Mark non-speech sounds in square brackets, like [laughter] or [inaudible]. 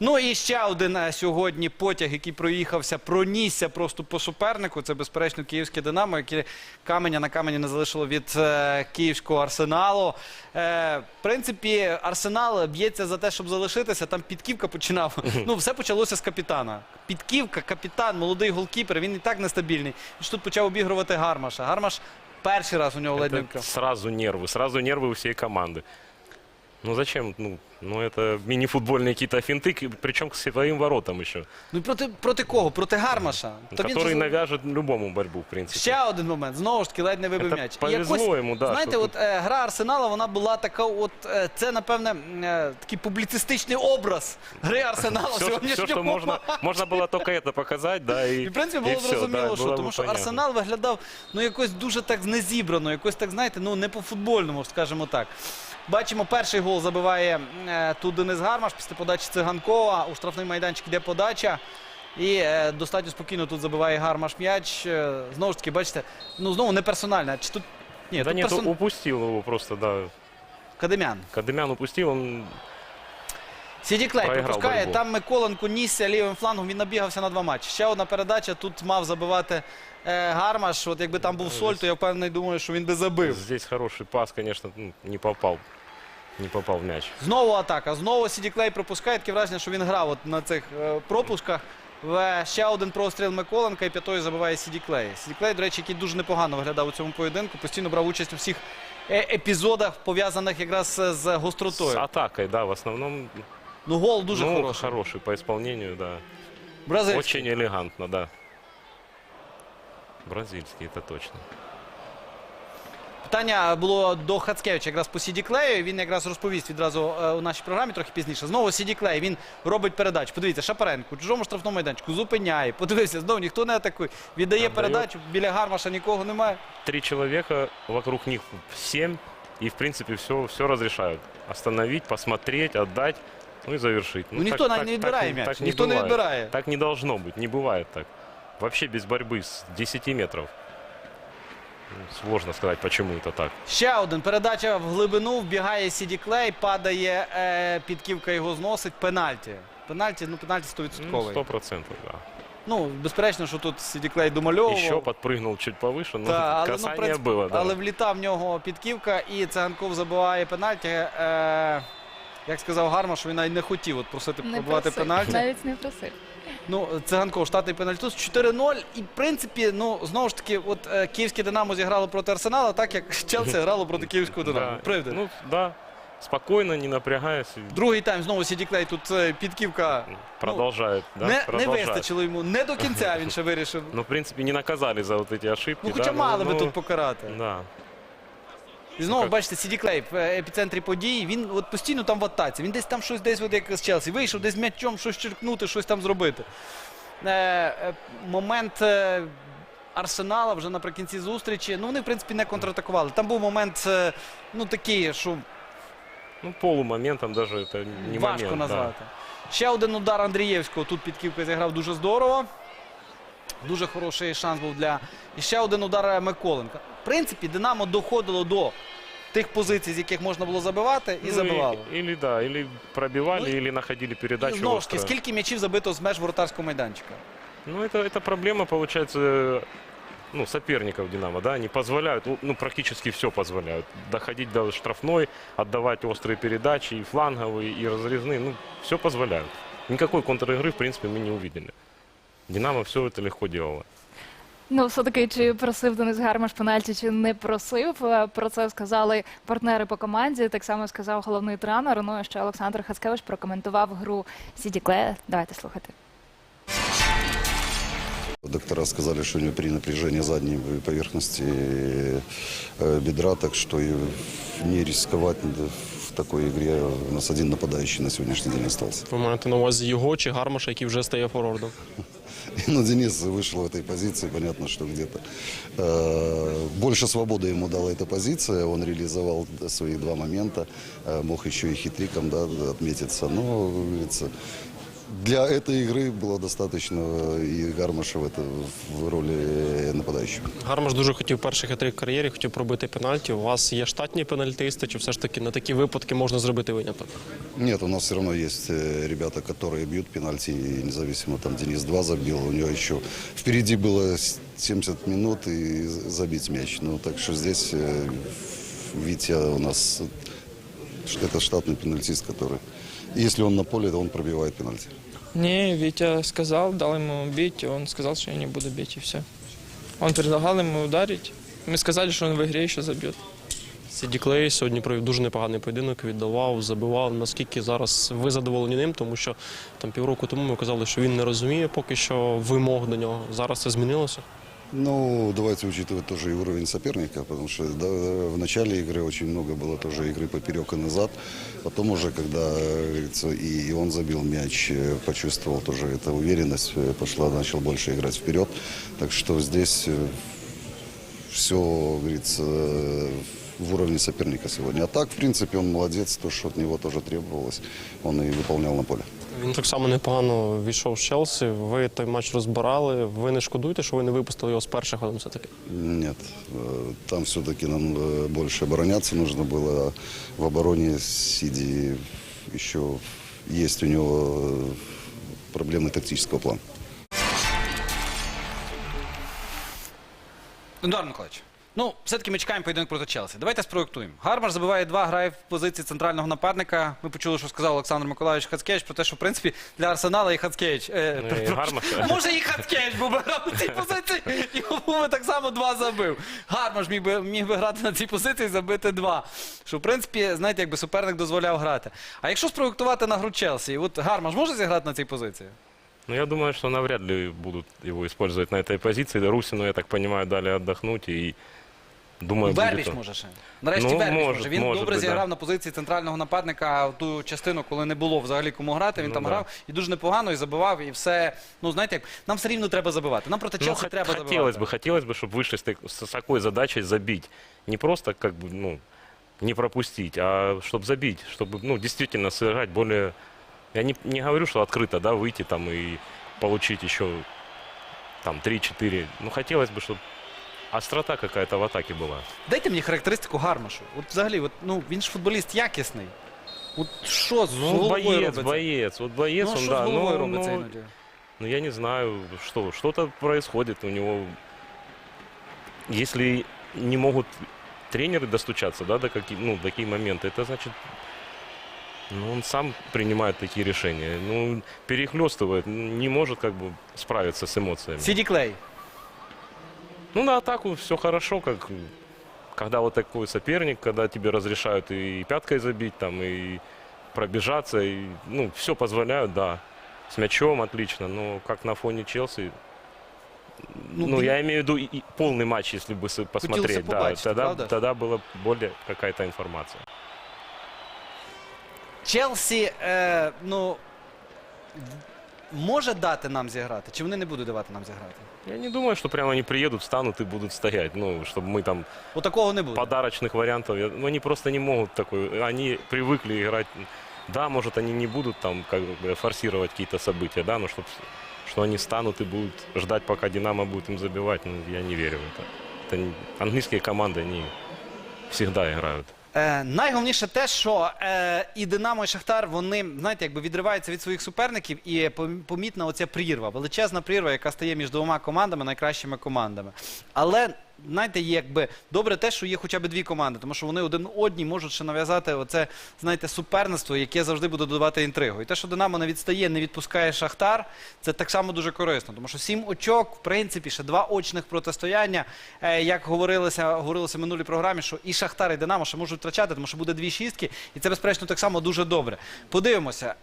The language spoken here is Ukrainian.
Ну і ще один е, сьогодні потяг, який проїхався, пронісся просто по супернику. Це безперечно київське Динамо, яке каменя на камені не залишило від е, київського арсеналу. Е, в принципі, арсенал б'ється за те, щоб залишитися. Там підківка починав. Ну, все почалося з капітана. Підківка, капітан, молодий голкіпер. Він і так нестабільний. Він ж тут почав обігрувати Гармаша. Гармаш перший раз у нього ледь не Это сразу нервы, сразу нервы у всей команды. Ну зачем? Ну, ну это мини-футбольные какие-то финты, к- причем к своим воротам еще. Ну проти, проти кого? Проти Гармаша. То він который же- навяжет любому борьбу, в принципе. Ще один момент. Знову ж таки, ледь не вибив Це м'яч. І повезло йому, да, знаєте, що от е, гра Арсенала, вона була така, от е, це, напевне, м, е, такий публіцистичний образ гри Арсенала Все, сьогоднішнього. что можно, можно было только это показать, да, и, І в принципі було и всё, зрозуміло, да, що было тому бы що понятно. Арсенал виглядав ну якось дуже так знезібрано, якось так, знаєте, ну не по-футбольному, скажімо так. Бачимо, перший гол забиває е, тут Денис Гармаш після подачі Циганкова. У штрафний майданчик йде подача. І е, достатньо спокійно тут забиває Гармаш м'яч. Е, знову ж таки, бачите, ну знову не персональне. Чи тут ні, Да тут нет, персон... упустил его просто, да. Кадемян. Кадымян упустил, он Сіді Клей Проіграв пропускає. боротьбу. Там Миколенко нісся лівим флангом. Він набігався на два матчі. Ще одна передача. Тут мав забивати е, Гармаш. От якби там був Соль, то я впевнений думаю, що він би забив. здесь хороший пас, конечно, ну, не попал. Не попал в мяч. Знову атака. Знову Сіді Клей пропускає. Таке враження, що він грав от на цих е, пропусках. В ще один простріл Миколенка і п'ятою забиває Сіді Клей. Сіді Клей, до речі, який дуже непогано виглядав у цьому поєдинку. Постійно брав участь у всіх е, епізодах, пов'язаних якраз е, з С гостротою. атакой, да, в основном. Ну, гол дуже ну, хороший. хороший по исполнению, да. Бразильський. Очень элегантно, да. Бразильский, это точно. Питання було до Хацкевича якраз по Сіді Клею. Він якраз розповість відразу е, у нашій програмі трохи пізніше. Знову Сіді Клей. Він робить передачу. Подивіться, Шапаренко, у чужому штрафному майданчику, зупиняє. Подивився, знову ніхто не атакує. Віддає Віддає. передачу, біля Гармаша нікого немає. Три человека, вокруг них семь, и в принципе все, все разрешают. Остановить, посмотреть, отдать, ну и завершить. Ну, никто на- не отбирает мяч, так никто не бывает. отбирает. Так не должно быть, не бывает так. Вообще без борьбы с 10 метров. Ну, Сложно сказать, почему это так. Ще один передача в глибину. Вбігає Сіді Клей, падає е, підківка його зносить. Пенальті. Пенальті, ну пенальті 100%. Ну, Сто процентов, да. Ну, безперечно, що тут Сіді Клей домальовував. Еще подпрыгнул чуть повыше, но Та, але, ну, в касание принципі, было. Да. але влітав в нього підківка, і Циганков забиває пенальті. Е, як сказав Гарма, що він навіть не хотів от просити Не пробувати просив, пенальті. навіть не просив. Ну, Циганков, штатний пенальтуз 4-0. І, в принципі, ну, знову ж таки, от е, київське Динамо зіграло проти Арсенала, так як Челсі грало проти київського Динамо. Да. Правда? Ну, да. Спокойно, не напрягаясь, и Другий тайм знову Сіді Клей, тут е, підківка продолжает. да, не, не продолжает. вистачило йому. Не до кінця він ще вирішив. Ну, в принципе, не наказали за вот эти ошибки. Ну, хоча да, мали би ну, тут покарати. Да. І знову Так. бачите, Сіді Клей в е, епіцентрі подій. Він от постійно там в атаці. Він десь там щось десь, от як з Челсі, вийшов десь м'ячом щось черкнути, щось там зробити. Е, е, момент Арсенала вже наприкінці зустрічі. Ну, вони, в принципі, не контратакували. Там був момент, ну такий, що Ну, полумоментом даже это не важко момент. назвати. Ще один удар Андрієвського. Тут підківка зіграв дуже здорово. Дуже хороший шанс був для. І ще один удар Миколенка. В принципі, Динамо доходило до тих позицій, з яких можна було забивати, і Ну, забивало. и- или да, или пробивали, Ну, или находили І передачу. знову ж таки, острую. скільки м'ячів забито з меж воротарського майданчика? Ну, это, это проблема, получается, э, ну, соперников Динамо, да, они позволяют, ну, ну, практически все позволяют. Доходить до штрафной, отдавать острые передачи, и фланговые, и разрезные, ну, все позволяют. Никакой контр-игры, в принципе, мы не увидели. Динамо все это легко делало. Ну, все-таки, чи просив Денис Гармаш пенальті, чи не просив. Е, Про це сказали партнери по команді. Так само сказав головний тренер. Ну і ще Олександр Хацкевич прокоментував гру Сіді Клея. Давайте слухати. Доктора сказали, что у него при напряжении задней поверхности э, бедра, так что и не рисковать в такой игре. У нас один нападающий на сегодняшний день остался. Ви маєте на увазі його чи Гармаша, який вже стає форвардом? [laughs] Ну, Денис вышел в этой позиции, понятно, что где-то э, больше свободы ему дала эта позиция, он реализовал свои два момента, э, мог еще и хитриком да, отметиться, но, как говорится, Для этой игры было достаточно и Гармаша в, это, в роли нападающего. Гармаш дуже хотів перший хитрик в кар'єрі, хотів пробити пенальті. У вас є штатні пенальтисти, чи все ж таки на такі випадки можна зробити виняток? Нет, у нас все равно есть э, ребята, которые бьют пенальти, и независимо, там Денис 2 забил, у него еще впереди было с- 70 минут и з- забить мяч. Ну, так что здесь э, Витя у нас, э, ш- это штатный пенальтист, который, если он на поле, то он пробивает пенальти. Не, Витя сказал, дал ему бить, и он сказал, что я не буду бить, и все. Он предлагал ему ударить. Мы сказали, что он в игре еще забьет. Сіді Клей сьогодні провів дуже непоганий поєдинок, віддавав, забивав. Наскільки зараз ви задоволені ним, тому що там півроку тому ми казали, що він не розуміє поки що вимог до нього. Зараз це змінилося. Ну, давайте учитывать тоже и уровень соперника, потому что да, в начале игры очень много было тоже игры поперек и назад. Потом уже, когда, э, говорится, и, и он забил мяч, э, почувствовал тоже эта уверенность, э, пошла, начал больше играть вперед. Так что здесь все, говорится, э, в уровне соперника сегодня. А так, в принципе, он молодец, то, что от него тоже требовалось, он и выполнял на поле. Він так само непогано війшов з Челсі. Ви той матч розбирали. Ви не шкодуєте, що ви не випустили його з перших ходом все-таки? Нет, э, там все-таки нам э, больше обороняться нужно было. В обороне Сиди еще есть у него э, проблемы тактического плана. Едуард Миколаївич, ну, все-таки ми чекаємо поєдинок проти Челсі. Давайте спроєктуємо. Гармаш забиває два, грає в позиції центрального нападника. Ми почули, що сказав Олександр Миколаївич Хацкевич про те, що в принципі для Арсенала і Хацкевич. Е, Ну, і перепрошую, Гармаша. Може і Хацкевич був би грав на цій позиції, і йому би так само два забив. Гармаш міг би, міг би грати на цій позиції і забити два. Що, в принципі, знаєте, якби суперник дозволяв грати. А якщо спроєктувати на гру Челсі, от Гармаш може зіграти на цій позиції? Ну, я думаю, что навряд ли будут его использовать на этой позиции. Русину, я так понимаю, дали отдохнуть и думаю, Вербіч будет... он. може ще. Нарешті Ну, Вербіч може, може. Він може добре бути, зіграв да. на позиції центрального нападника в ту частину, коли не було взагалі кому грати. Він Ну, там да. грав і дуже непогано, і забивав, і все. Ну, знаєте, як нам все рівно треба забивати. Нам проти Ну, Челсі хот- треба хотелось забивати. бы, хотелось бы, чтобы вышли с, так- с такой задачей забить. Не просто как бы, ну, не пропустить, а чтобы забить, чтобы, ну, действительно сыграть более... Я не, не говорю, что открыто, да, выйти там и получить еще там 3-4. Ну, хотелось бы, чтобы острота какая-то в атаке была. Дайте мені характеристику Гармашу. От взагалі, от, ну, він ж футболіст якісний. От що з Ну, головою боец, робиться? боец. Вот боец, ну, он, що да. з головою ну, робиться ну, іноді? Ну, я не знаю, что, что-то происходит у него. Если не могут тренеры достучаться, да, до каких, ну, такие моменты, это значит, ну, он сам принимает такие решения. Ну, перехлестывает, не может как бы справиться с эмоциями. Сіді Клей. Ну, на атаку все хорошо, как когда вот такой соперник, когда тебе разрешают и пяткой забить, там, и пробежаться, и, ну, все позволяют, да. С мячом отлично, но как на фоне Челси, Ну, ну, він- я имею в виду и, и полный матч, если бы с- посмотреть, да, побачить, тогда, правда? тогда была более какая-то информация. Челсі, е, ну, може дати нам зіграти, чи вони не будуть давати нам зіграти? Я не думаю, что прямо они приедут, встанут и будут стоять, ну, чтобы мы там От такого не буде. подарочных вариантов. я- Ну, они просто не могут такой. Они привыкли играть. Да, может, они не будут там как бы форсировать какие-то события, да, но чтоб, что они станут и будут ждать, пока Динамо будет им забивать, ну, я не верю в это. это не- английские команды, они всегда играют. Е, найголовніше те, що е, і Динамо, і Шахтар, вони, знаєте, якби відриваються від своїх суперників, і пом- помітна оця прірва, величезна прірва, яка стає між двома командами, найкращими командами. Але, знаєте, якби добре те, що є хоча б дві команди, тому що вони один одній можуть ще нав'язати оце, знаєте, суперництво, яке завжди буде додавати інтригу. І те, що Динамо не відстає, не відпускає Шахтар, це так само дуже корисно, тому що сім очок, в принципі, ще два очних протистояння, е, як говорилося, говорилося в минулій програмі, що і Шахтар, і Динамо ще можуть втрачати, тому що буде дві шістки, і це, безперечно, так само дуже добре. Подивимося.